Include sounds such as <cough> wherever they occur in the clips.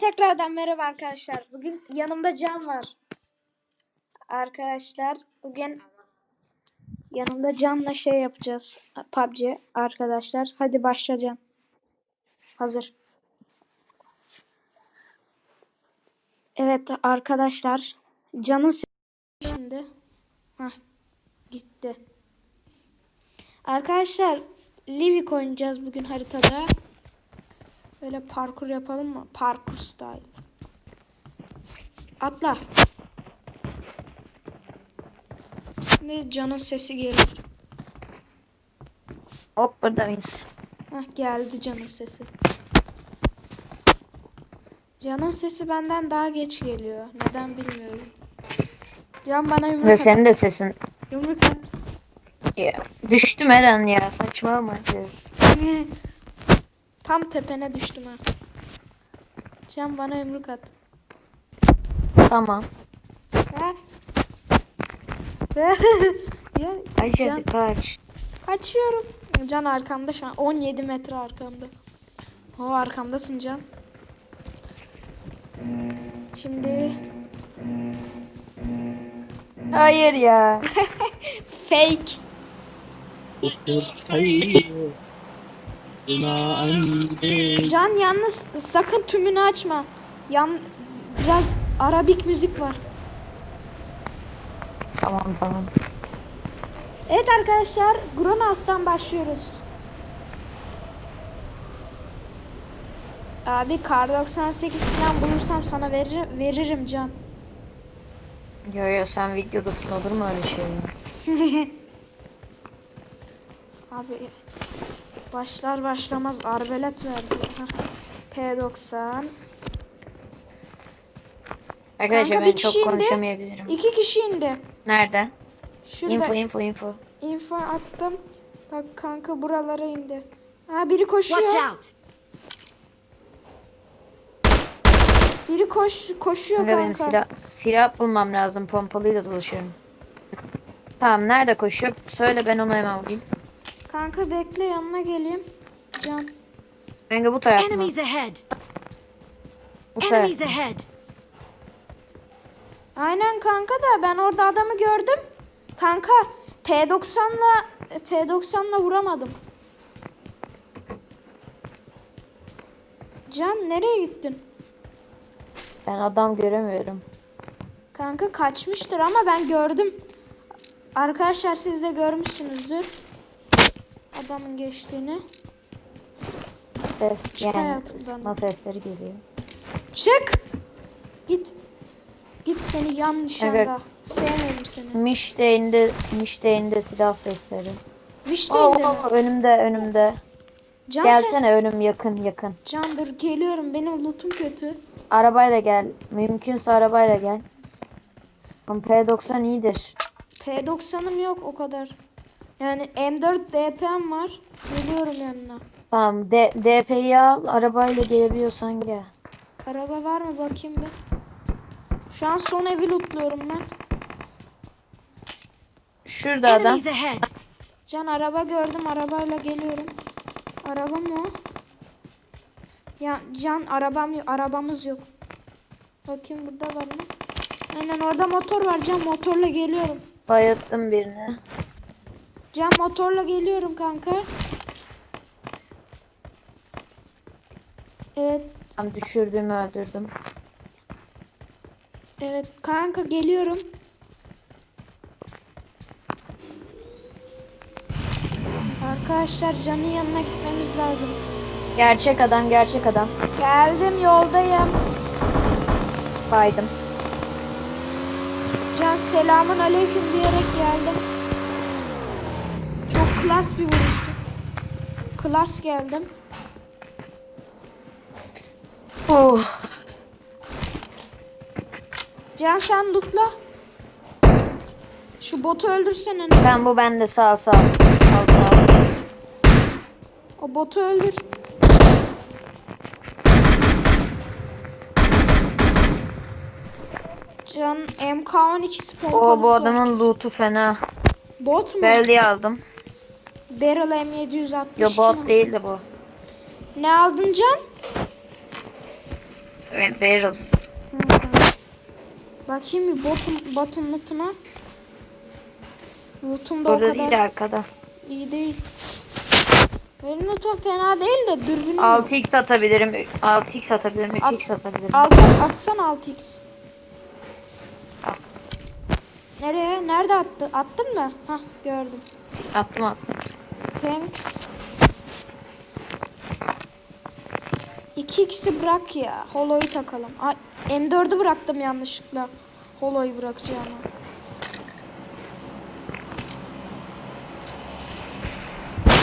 tekrardan merhaba arkadaşlar. Bugün yanımda Can var. Arkadaşlar bugün yanımda Can'la şey yapacağız. PUBG arkadaşlar. Hadi başla Can. Hazır. Evet arkadaşlar. Can'ın şimdi. Hah, gitti. Arkadaşlar Livik oynayacağız bugün haritada. Böyle parkur yapalım mı? Parkur style. Atla. Şimdi canın sesi gelir. Hop burada mıyız? Hah geldi canın sesi. Canın sesi benden daha geç geliyor. Neden bilmiyorum. Can bana Ve yumruk at. senin de sesin. Yumruk at. Ya, düştüm Eren ya saçmalama. <laughs> Tam tepene düştüm ha. Can bana yumruk at. Tamam. Ha? <laughs> ya, Kaç Can- hadi kaç. Kaçıyorum. Can arkamda şu an. 17 metre arkamda. O arkamdasın Can. Şimdi Hayır ya. <laughs> fake. Can yalnız sakın tümünü açma. Yan biraz Arabik müzik var. tamam tamam. Evet arkadaşlar, Gronhaus'tan başlıyoruz. Abi kar 98 falan bulursam sana verir, veririm Can. Yo yo sen videodasın olur mu öyle şey? <laughs> Abi başlar başlamaz arbelet verdi. Hah. P90. Arkadaşlar Kanka, ben bir çok kişi indi. konuşamayabilirim. İki kişi indi. Nerede? Şurada Info info, info info. attım. Bak kanka buralara indi. Ha biri koşuyor. Watch out! Biri koş koşuyor Kanka benim kanka. silah, silah bulmam lazım. Pompalıyla dolaşıyorum. Tamam nerede koşuyor? Söyle ben onu hemen vurayım. Kanka bekle yanına geleyim. Can. Kanka bu taraf mı? Enemies ahead! Bu taraf. Enemies ahead! Aynen kanka da ben orada adamı gördüm. Kanka P90'la P90'la vuramadım. Can nereye gittin? Ben adam göremiyorum. Kanka kaçmıştır ama ben gördüm. Arkadaşlar siz de görmüşsünüzdür. Adamın geçtiğini. Ses Çık yani hayatımdan. ısma sesleri geliyor. Çık. Git. Git seni yan nişanda. Evet. Sevmiyorum seni. Mişteyn'de Mişteyn'de silah sesleri. Vişte Oo, indi mi? önümde önümde. Can sen. Gelsene önüm yakın yakın. Can dur geliyorum. Benim lootum kötü. Arabayla gel. Mümkünse arabayla gel. Ama P90 iyidir. P90'ım yok o kadar. Yani M4 DP'm var. Geliyorum yanına. Tamam D DP'yi al arabayla gelebiliyorsan gel. Araba var mı bakayım bir. Şu an son evi lootluyorum ben. Şurada adam. Enemies ahead! Can araba gördüm. Arabayla geliyorum. Araba mı o? Ya Can arabam yok. Arabamız yok. Bakayım burada var mı? Aynen orada motor var. Can motorla geliyorum. Bayılttım birini. Can motorla geliyorum kanka. Evet. Tam düşürdüğümü öldürdüm. Evet kanka geliyorum. Arkadaşlar Can'ın yanına gitmemiz lazım. Gerçek adam gerçek adam. Geldim yoldayım. Baydım. Can selamun aleyküm diyerek geldim. Klas bir vuruştu. Klas geldim. Uh. Can sen lootla. Şu botu öldürsene. Ben bu bende sağ sağ. Sağ sağ. O botu öldür. Can MK12 spor O bu adamın loot'u fena. Bot mu? Belli aldım. Barrel M760. Yo bot değil de bu. Ne aldın Can? Evet, Barrel. Bakayım bir botun, botun lootuna. Lootum da o Burada kadar değil arkada. iyi değil. Benim lootum fena değil de dürbünüm yok. 6x atabilirim. 6x atabilirim. 3x atabilirim. Al, atsan 6x. Al. Nereye? Nerede attı? Attın mı? Hah gördüm. Attım attım. Thanks. 2x'i bırak ya. Holo'yu takalım. Ay, M4'ü bıraktım yanlışlıkla. Holo'yu bırakacağım.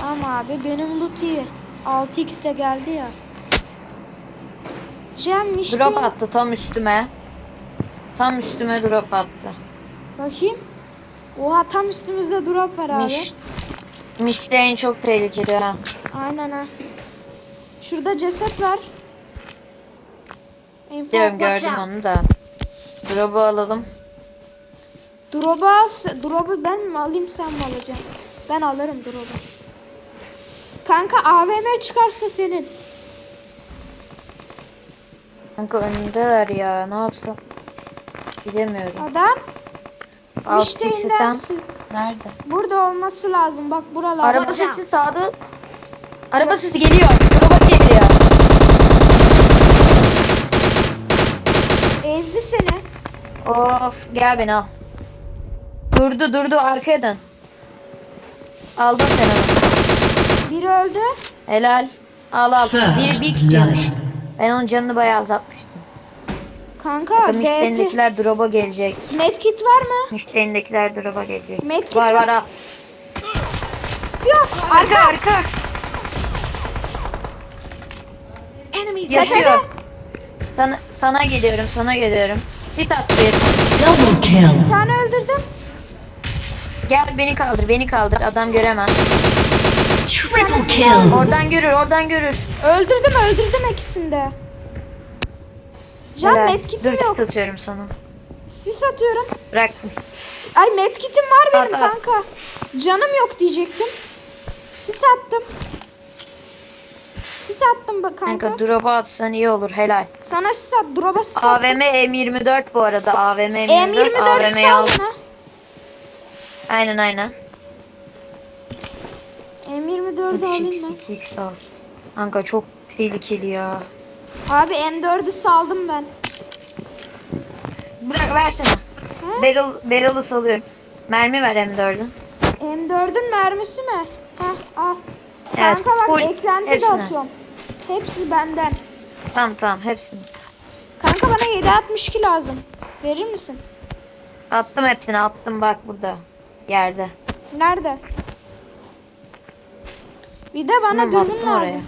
Ama abi benim loot iyi. 6x de geldi ya. Cem işte. Drop attı tam üstüme. Tam üstüme drop attı. Bakayım. Oha tam üstümüzde drop var abi. Miş. En çok tehlikeli ha. Aynen ha. Şurada ceset var. Info Diyorum gördüm onu da. Drop'u alalım. Drop'u. Drop'u ben mi alayım sen mi alacaksın? Ben alırım drop'u. Kanka AVM çıkarsa senin. Kanka önündeler ya. Ne yapsam? Gidemiyorum. Adam Alt işte. Nerede? Burada olması lazım. Bak buralar. Araba sesi sağda. Araba sesi geliyor. Drop'a geliyor. Ezdi seni. Of gel beni al. Durdu durdu arkaya dön. Aldım sen onu. Biri öldü. Helal. Al al. Bir bir gidiyormuş. Ben onun canını bayağı azaltmıştım. Kanka Bakın BP. müşterindekiler drop'a gelecek. Medkit var mı? Müşterindekiler drop'a gelecek. Medkit Var var al. Sıkıyor. Arka arka. Enemies Yatıyor. Sana, sana geliyorum sana geliyorum. Sis at bir. Double kill. Bir tane öldürdüm. Gel beni kaldır beni kaldır adam göremez. Triple kill. Oradan görür oradan görür. Öldürdüm öldürdüm ikisini de. Can Helal. medkitim Dur yok. tutuyorum sana. Sis atıyorum. Bıraktım. Ay medkitim var benim At, at. kanka. Canım yok diyecektim. Sis attım. Sis attım bak kanka. Kanka drop'a atsan iyi olur helal. Sana sis at. Drop'a sis at. AVM M24 bu arada. AVM M24. M24 AVM'yi al. bana. Aynen aynen. M24'ü alayım ben. 3x al. Kanka çok tehlikeli ya. Abi M4'ü saldım ben. Bırak versene. Barrel, barrel'ı salıyorum. Mermi ver M4'ün. M4'ün mermisi mi? Heh al. Evet, Kanka bak full. eklenti de Hepsini. atıyorum. Hepsi benden. Tamam tamam hepsini. Kanka bana 762 lazım. Verir misin? Attım hepsini attım bak burada. Yerde. Nerede? Bir de bana Tamam, dürbün lazım. oraya.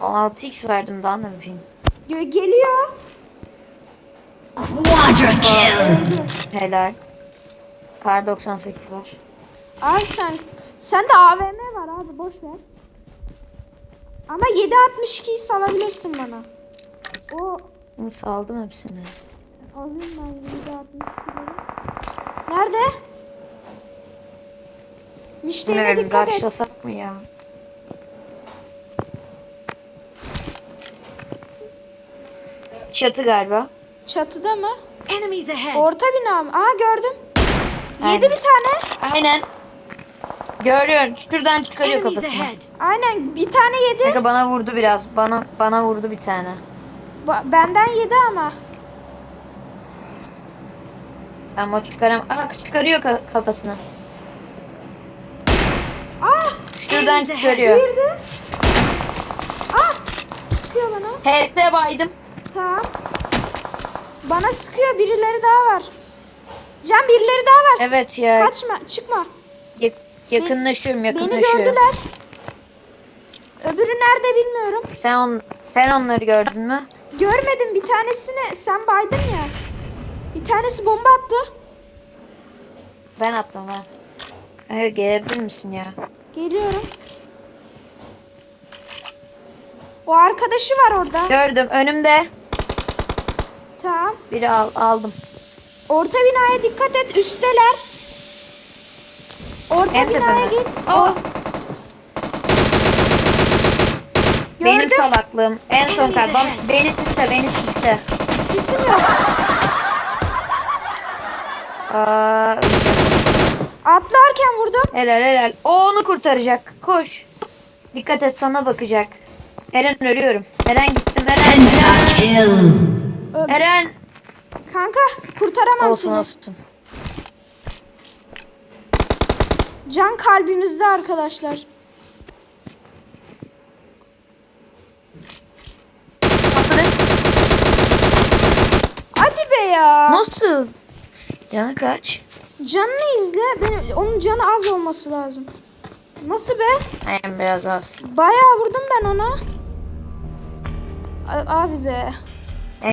O 6x verdim daha ne yapayım. Gö- geliyor. Quadra kill. Helal. Kar 98 var. Abi sen sen de AVM var abi boş ver. Ama 762'yi salabilirsin bana. O Bunu saldım hepsini. alayım ben 762'leri. Nerede? Müşterine dikkat et. başlasak mı ya? Çatı galiba. Çatıda mı? Enemies ahead. Orta bina mı? Aa gördüm. Aynen. Yedi bir tane. Aynen. Görüyorsun. Şuradan çıkarıyor Enemies kafasını. ahead. Aynen bir tane yedi. Kanka bana vurdu biraz. Bana bana vurdu bir tane. Ba- benden yedi ama. Ben o çıkaram. Aa çıkarıyor ka- kafasını. Ah! Şuradan Enemies ahead. çıkarıyor. Girdi. Ah! Sıkıyor bana. HS baydım. Tamam. Bana sıkıyor birileri daha var. Can birileri daha var. Evet ya. Kaçma çıkma. Ya- yakınlaşıyorum Beni yakınlaşıyorum. gördüler. Öbürü nerede bilmiyorum. Sen on, sen onları gördün mü? Görmedim bir tanesini sen baydın ya. Bir tanesi bomba attı. Ben attım ben. Kanka gelebilir misin ya? Geliyorum. O arkadaşı var orada. Gördüm önümde. Tamam. Biri al, aldım. Orta binaya dikkat et. Üstteler. Orta En binaya tepede. git. Aa! Benim Gördüm. salaklığım. En son kalbim. Beni siste, beni siste. Sisim yok. Aa, Atlarken vurdum. helal helal. O onu kurtaracak. Koş. Dikkat et sana bakacak. Eren ölüyorum. Eren gittim. Eren. Penta Eren. Kanka kurtaramam Olsun seni. olsun. Can kalbimizde arkadaşlar. Atladı. Hadi be ya. Nasıl? Canı kaç? Canını izle. Benim, onun canı az olması lazım. Nasıl be? Aynen biraz az. Bayağı vurdum ben ona. Abi be.